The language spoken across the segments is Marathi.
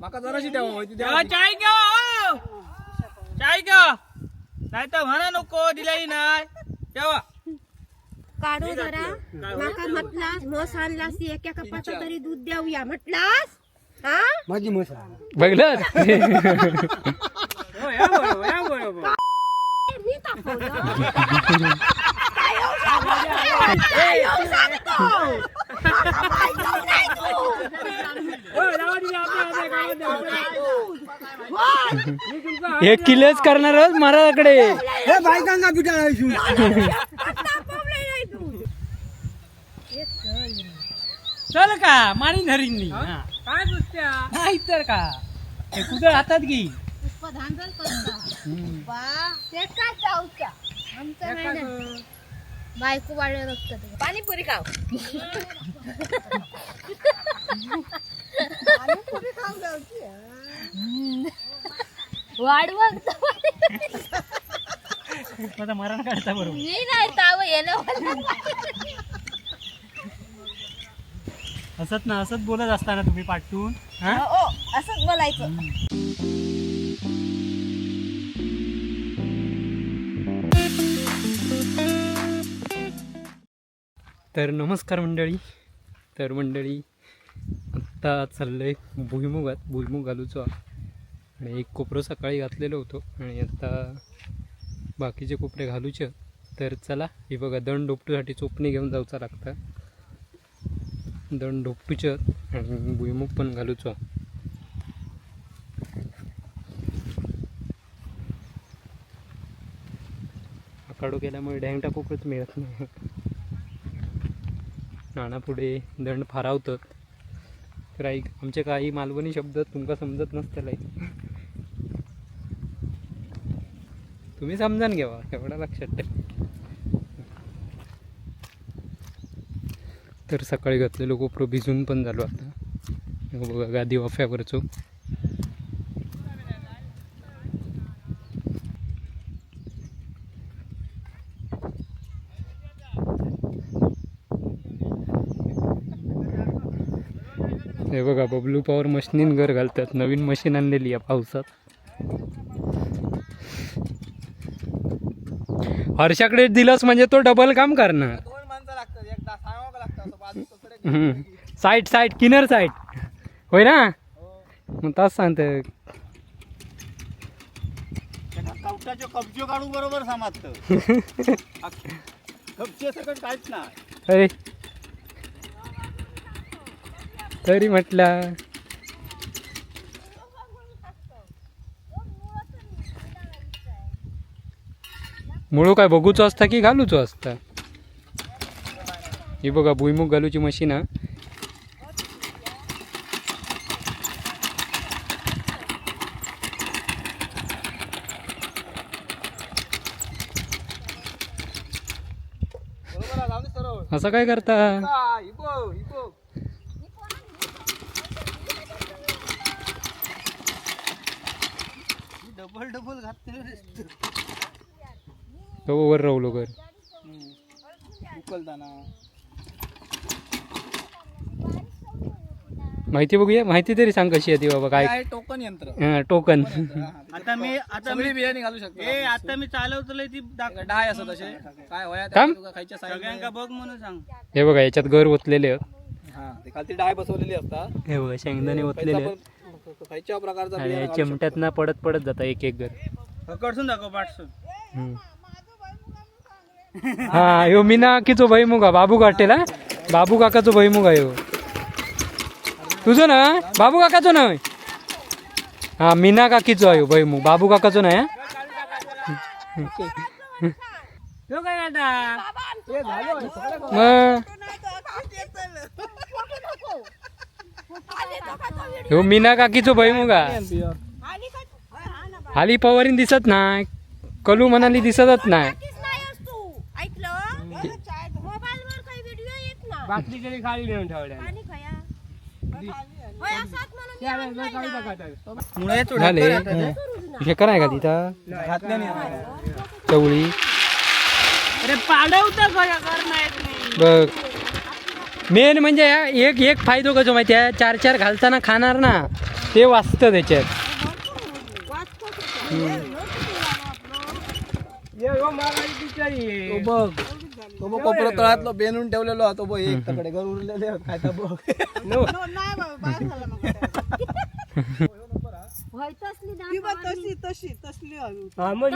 माका जराशी द्यावं माहिती द्या. तेव्हा चाय घ्या हो. चाय घ्या. नाही तर म्हणा नको दिलाही नाही. तेव्हा काढू जरा. माका म्हटलास म्हस आणलास ती एका कपाचं तरी दूध देऊया म्हटलास? हा? माझी म्हस बघलं हो, या बरोबर या बरोबर. मी तापवलं. काय येऊ सांगतो? काय येऊ सांगतो? काय येऊ नाही तू? हो, किलोच करणार महाराजाकडे. हे बायकांना. चल का मारी धरीन काय सुस्त्या नाही तर का? हे कुदळ हातात घे. ते काय चावच्या? आमचं नाही. बायको वाढलं रक्त पाणीपुरी खाव वाढवा माझा मरण काढता बरोबर. मी नाही ताव येणं असत ना असत बोलत असताना तुम्ही पाठवून हा? हो असंच बोलायचं. तर नमस्कार मंडळी. तर मंडळी आत्ता चाललं आहे भुईमुगात. भुईमुग घालूचो आणि एक कोपरं सकाळी घातलेलं होतो आणि आता बाकीचे कोपरे घालूचे. तर चला हे बघा दण डोपटूसाठी चोपणी घेऊन जाऊचा लागता. दण डोपटूचे आणि भुईमुग पण घालूचो आकाडो केल्यामुळे डँगटा कोपरच मिळत नाही. नाणापुढे दंड फारावतात तर ऐक आमचे काही मालवणी शब्द तुमका समजत नसतले तुम्ही समजान घ्यावा एवढा लक्षात ठेवा. तर सकाळी घातलेलो कोपरो भिजून पण झालो आता. बघा गादी वाफ्यावरचो. हे बघा बबलू पॉवर मशीनीन घर घालतात. नवीन मशीन आणलेली आहे पावसात. हर्षाकडे दिलंस म्हणजे तो डबल काम करणार. साईड साईड किनर साईड होय ना? मग तास सांगत. कब्जो काढू बरोबर समाजत. कब्जे सकट काहीच अरे तरी म्हटलं. मुळू काय बघूचो असता की घालूचो असता? ही बघा भुईमुग घालूची मशीन हा. असं काय करता? डबल डबल घातले तो वर राहुलो कर उकलताना. माहिती बघूया. माहिती तरी सांग कशी आहे ती बाबा काय काय टोकन यंत्र. हा, टोकन. आता मी आता मी सगळी बियाणे घालू शकतो ए आता मी चालवतोय ती दाख- डाय असत तसे. काय वया थांब. खायच्या सगळ्यांका बघ म्हणून सांग. हे बघा याच्यात घर ओतलेले. हा ते खालती डाय बसवलेली असतात. हे बघा शेंगदाणे ओतलेले आहेत. खायच्या प्रकारचा आणि बियाणं या घालू चिमट्यात ना पडत पडत जाता एक एक घर. पकडसून दाखव पाठसून हम्म. हा ह्यो मीना किचो भैमुगा बाबू काटेला बाबू काकाचो भैमुगा ह्यो तुझो ना बाबू काकाचो ना हा मीना काकीचो आहे ह्यो भैमुग बाबू काकाचो नाही हा? तो काय मग? ह्यो मीना काकीचो भैमुगा हाली पवारीन दिसत नाही कलू म्हणाली दिसतच नाही ऐकलं? मोबाईल वर काही व्हिडिओ येत ना. बाटली तरी खाली नेऊन ठेवल्या. पाणी खाया. होय, असंच म्हणून मी आणलंय ना. मुळे झाले. हे कराय का तिथं चवळी. बघ. मेन म्हणजे हा एक एक फायदो कसो माहिती आहे? चार चार घालताना खाणार ना ते वाचतं त्याच्यात. तो बघ. तो बघ कोपरा तळातलो बेनून ठेवलेलो हा तो बघ एक तकडे घर उरलेले काय तर बघ. व्हायचं असली ना ती बघ तशी तशी तसली हवी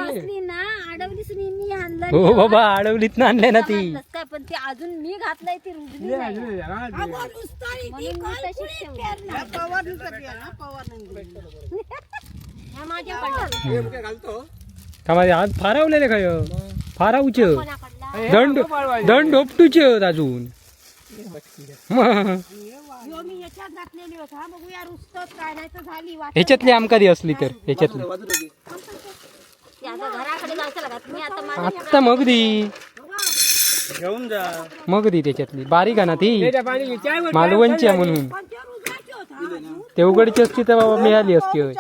असली ना अडवलीच मी मी आणलं हो बाबा अडवलीत ना आणले ना ती. काय पण ती अजून मी घातलंय ती रुजली नाही. म्हणून मी तशीच ठेवली. पवारनीसाठी आहे ना पवार ह्या माझ्याकडलं घालतो? का माझे हात फारावलेले काय फारावच. कोणाकडला दंड दंड उपटूचे आहेत अजून. मग यो मी ह्याच्यात घातलेली होती. बघूया रुसत काय? नाही तर झाली वाट ह्याच्यातली आमका दी असली तर ह्याच्यातली. आता घराकडे जायचं लागत मी आता माझ्या आत्ता मग दी घेऊन जा. मग दी त्याच्यातली. बारीक आहे ना ती. मालवणची आहे म्हणून. ते उघडची असती तर बाबा मिळाली असती होय.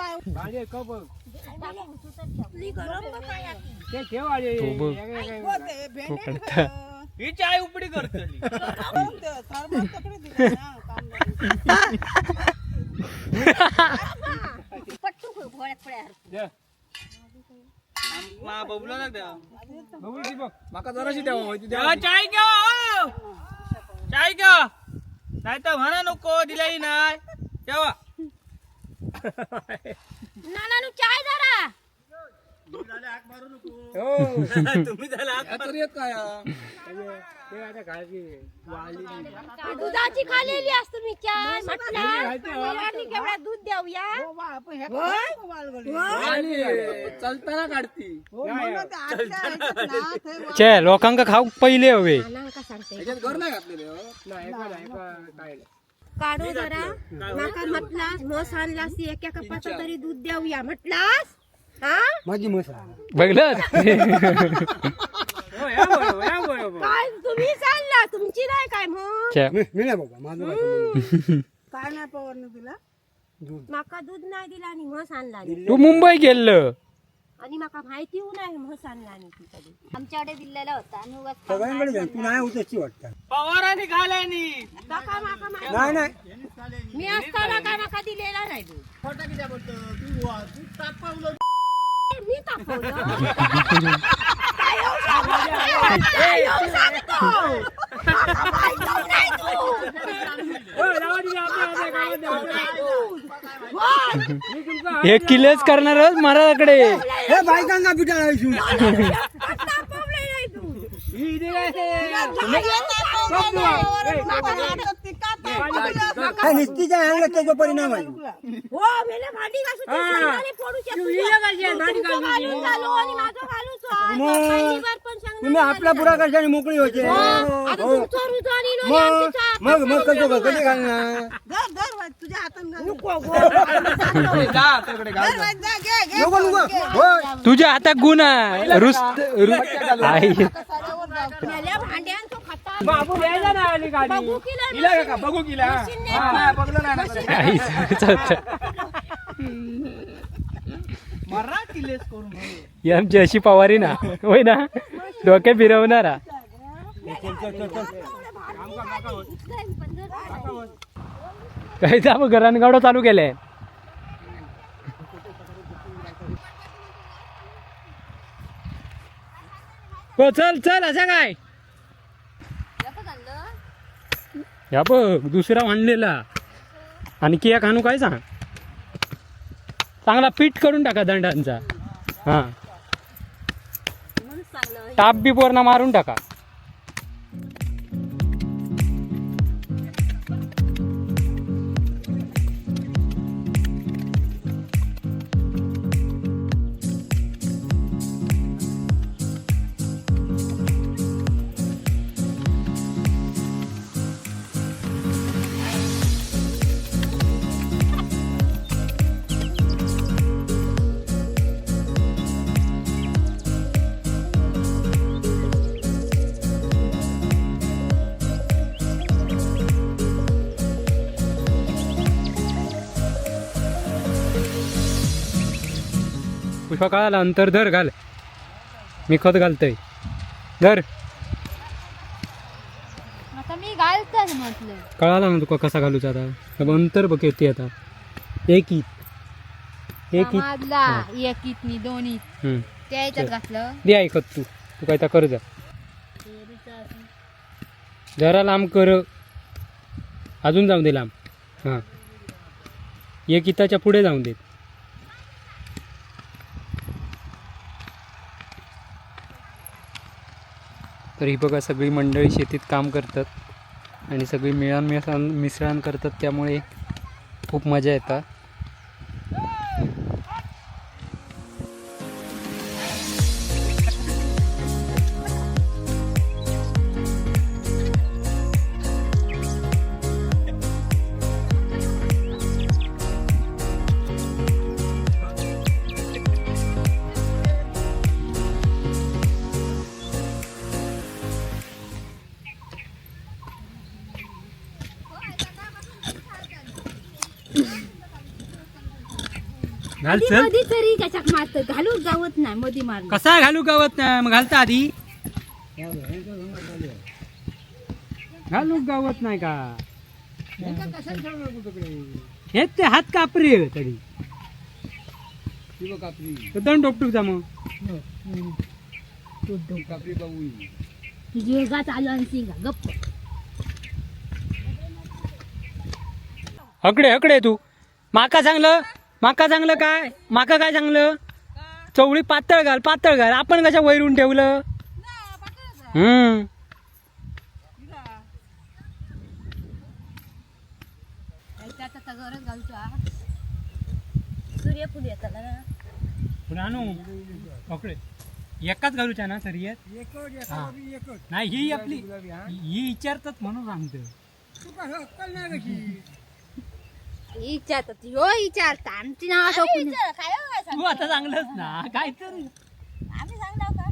तो बघ तो कंटा. ही चाय उपडी करतली पट्टू घोड्यात पड्या मा बबला लाग द्या माका जराशी द्यावा माहिती द्या तेव्हा चाय घ्या हो. चाय घ्या नाही तर म्हणा नको दिलाही नाही तेव्हा नाना नु चाय जरा तुम्ही झाला तरी येत काय हा? दुधाची खालेली असतो मी म्हटलं. केवढा दूध देऊया आणि चलताना काढती. चे लोकांका खाऊ पहिले हवे. नानांका सांगते त्याच्यात घर नाही घातलेले हो. काढू जरा. माका म्हटलास म्हस आणलास ती एका कपाचं तरी दूध देऊया म्हटलास? हा? बघलं? काय तुम्ही चालला? तुमची नाही काय मग? चे. काय नाही पवारने तुला माका दूध नाही दिला आणि म्हस आणला नाही. तू मुंबई गेलं आणि माका माहिती होऊ नाही म्हस आणला आणि ती कधी आमच्याकडे दिलेला होता आणि उगाच खाऊन पवाराने खाल्यानी काका माका माहिती मी असताना काय माका दिलेला नाही दूध? खोटा किती बोलतो? तू तू पावलं मी तापवलं काय येऊ सांगतो? काय येऊ सांगतो? माका माहिती नाही दूध. बोल. एक किलोच करणारच महाराजाकडे नाही. हो, मेले भांडी घासून ते शेंगदाणे फोडूचे. तुमचं घालून झालो आणि माझं घालून झालं. पहिलीवार पण शेंगदाणे आपला पुरा कशाने मोकळी होते हो, आता तुमचं रुजवानी नो आणि आमची मग मग चाप कसं कधी घालणार धर धर वाट, तुझ्या हातात घाल. नको गो. जा त्याकडे घाल धर वाट, जा, घे, घे. नको नको हो तुझ्या हातात गुण आहे रुस रु- आई मेल्या भांड्यांचं खाता. बाबू द्यायचा ना आली गाडी. बघू की नाही इला का बघू किला मशीन हा, नाही, बघलं नाही ना कधी. आई चौथा. मरा किलेस करून ही आमची अशी पवारी ना. होय ना? डोक्यात फिरवणारा. काय जा मग रणगावडा चालू केलंय. हो चल चल असं काय? या बघ दुसरा आणलेला. आणि किया खाणू काय सांग? चांगला पीठ करून टाका दंडांचा. हा. टाप बी पूर्ण मारून टाका. पुष्पा कळाला अंतर धर घाल. मी खत घालतोय. धर. आता मी घालतात म्हटलं. कळाला ना तुका कसा घालूचा आता? अब अंतर बघ येते आता. एक ईद एक ईद समाजला एकीत नी दोन्हीत हम्म. त्या ह्याच्यात घातलं. दे ऐकत तू. तू काय कर जा. जरा लांब कर. अजून जाऊ दे लांब. हां. एक इताच्या पुढे जाऊन देत. तर ही बघा सगळी मंडळी शेतीत काम करतात आणि सगळी मिळान मिसळण मिसळण करतात त्यामुळे खूप मजा येतात. घाल चल. तरी त्याच्यात मारत? घालू गावत नाही मधी मार कसा घालू गावात नाही? मग घालता आधी. घालू गावात नाही का? हेच ते हात कापरी आहे तरी. टोपटूक जा मग. तुझी वेगा चालू आणि सिंगा गप्प. हकडे हकडे तू. माका चांगलं माका चांगलं काय? माका काय चांगलं? चवळी पातळ घाल पातळ घाल. आपण कशा वैरून ठेवलं? हम्म. सूर्यफूल आणू पकडे. एकाच घालूच्या ना सर नाही ही आपली ही विचारतात म्हणून सांगतो विचारतात हो विचारता आमची नाव टाकून तू आता चांगलंच ना काय तर आम्ही सांगणार का?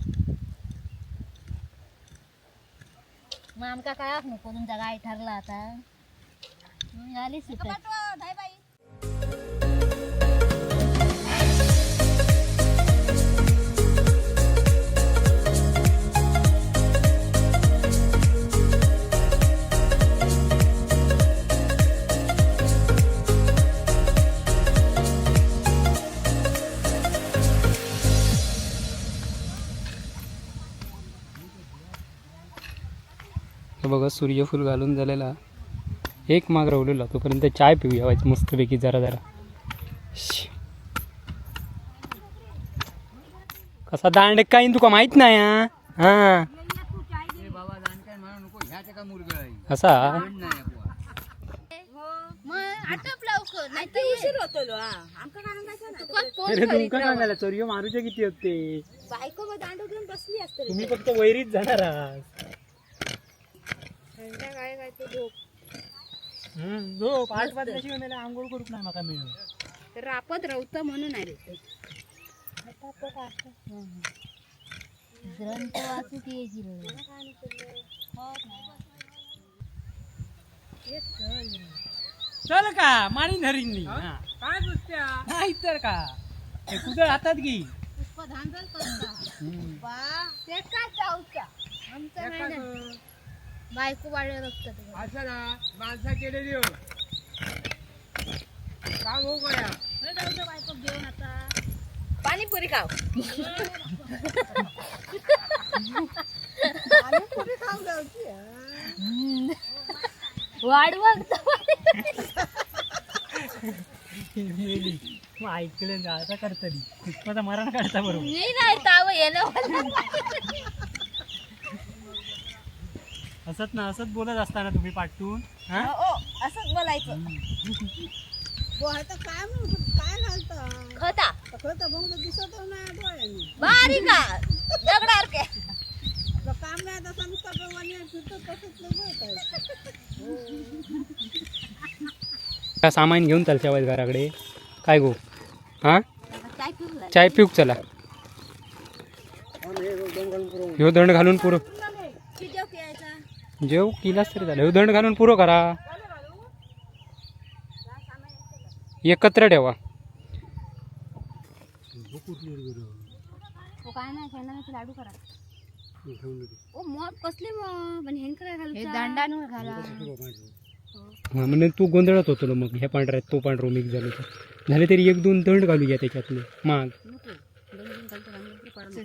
मग आमका काय नको तुमचा गाय ठरला आता. मग झाली सुट हे बघा सूर्यफूल घालून झालेला एक माग रावलेला तोपर्यंत चाय पिऊया व्हायचं मस्तपैकी जरा जरा. कसा दांड काय तुका माहीत नाही हा? हा. असा? चोरियो मारूचे किती होते? बायको दांडू घेऊन बसली असते तुम्ही फक्त वैरीत जाणार आहात. काय काय ते झोप. हम्म, झोप. आठ वाजल्याशिवाय मला आंघोळ करूक नाही माका रापत रवत म्हणून आले ते. ग्रंथ यायची चल का माणी धरीन काय नाही तर का? हे कुदळ हातात घे. धांदल करता बा ते काय जाऊचा आमचं नाही ना. बायको बाळे रक्त असं ना माणसा केले देऊ काम हो गया बायको घेऊन आता. पाणीपुरी खाव पुरी खाऊ जाऊची वाढवत. मग ऐकलं आता करतली मरण काढता बरोबर. मी नाही ताव येणं असत ना असत बोलत असताना तुम्ही पाठवून हा? असंच बोलायचं. बोहायचं काय म्हणतो काय घालतं खता. तर दिसत नाही डोळ्याने. बारीक दगडार के तर काम नाही तसं नुसतं गव्हाणी फिरतो तसंच बोलतायचं का सामान घेऊन चालच्या वाईट घराकडे? काय गो? हा? काय पिऊ चाय पिऊक चला. ह्यो दंड घालून पुरो. जेव किलास तरी झालं ह्यो दंड घालून पुरो करा. एकत्र ठेवा. काय नाही शेंगदाण्याचे लाडू करा. ओ मग कसले मग? पण हेन काय घालू दांडानवर घाला. हा म्हणजे तू गोंधळात होतो ना मग ह्या पांढऱ्यात तो पांढरो मिक्स झालो तर झाले तरी एक दोन दंड घालूया त्याच्यातले माग.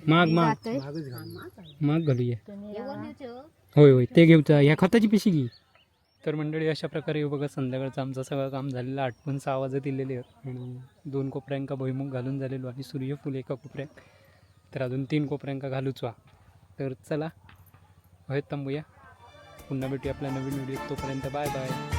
माग माग. माग घालूया. होय होय. ते घेऊचा ह्या खताची पिशी घे. तर मंडळी अशा प्रकारे बघा संध्याकाळचं आमचं सगळं काम झालेलं. आठवण सहा वाजत दिलेले आहेत. आणि दोन कोपऱ्यांका भुईमुख घालून झालेलो आणि सूर्यफूल एका कोपऱ्यात तर अजून तीन कोपऱ्यांका घालूच वा. तर चला होय थांबूया. पुन्हा भेटूया आपल्या नवीन व्हिडिओ तोपर्यंत. Bye bye.